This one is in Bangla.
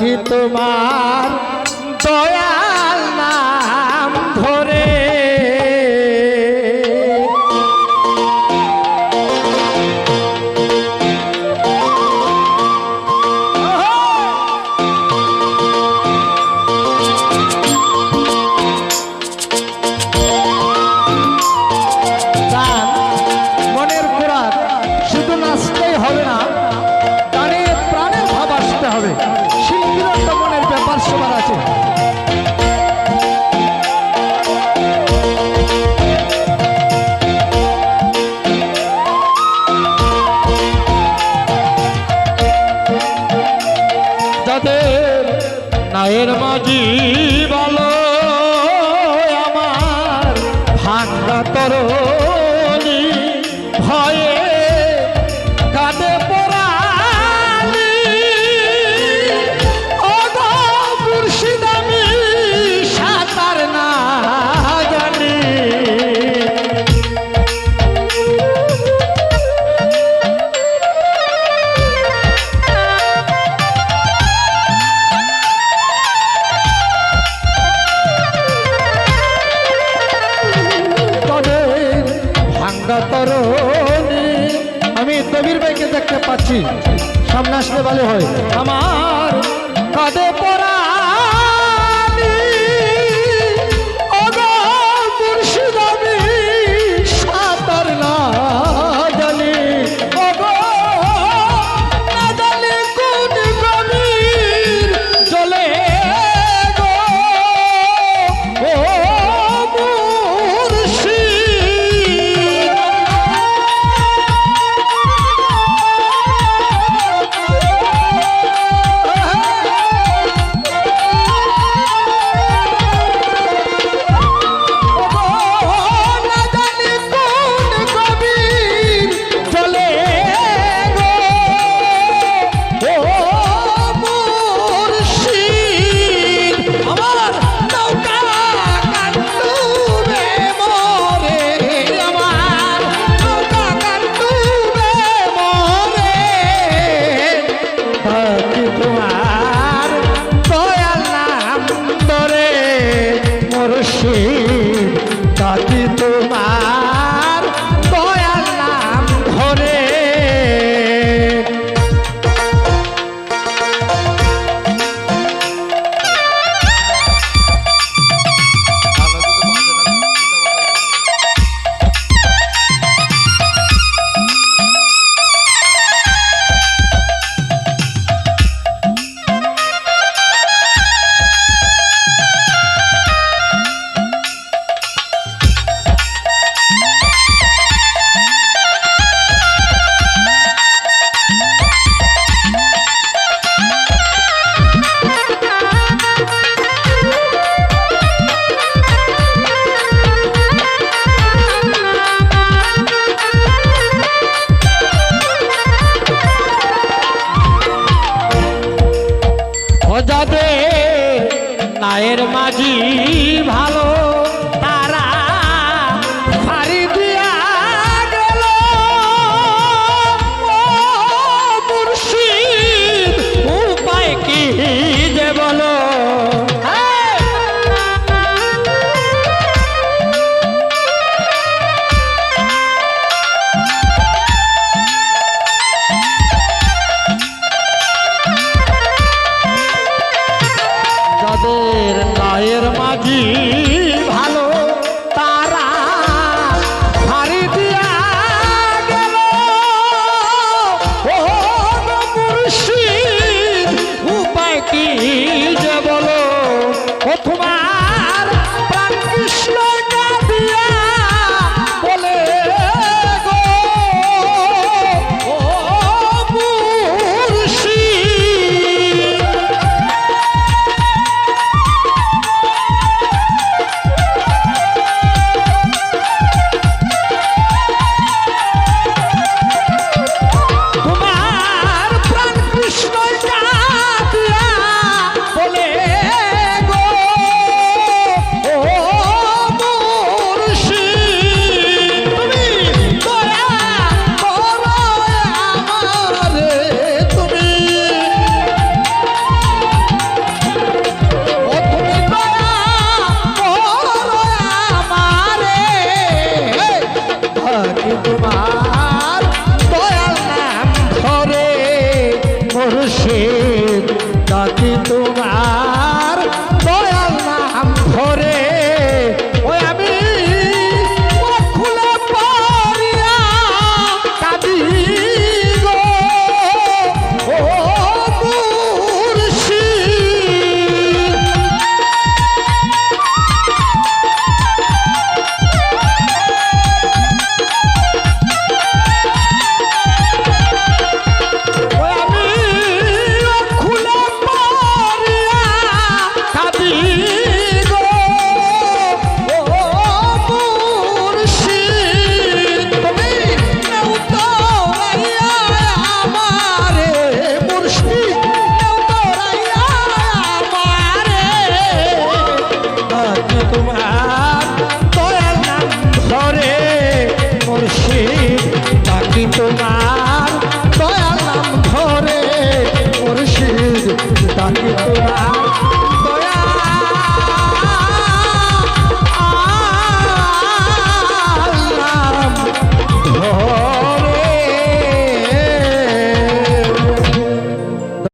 পাখি তোমার মায়ের মাঝি ভালো দেখতে পাচ্ছি। সামনে আসলে ভালো হয়। আমার কাঁধে নায়ের মাঝি ভালো। মুর্শিদ তাকে তোমার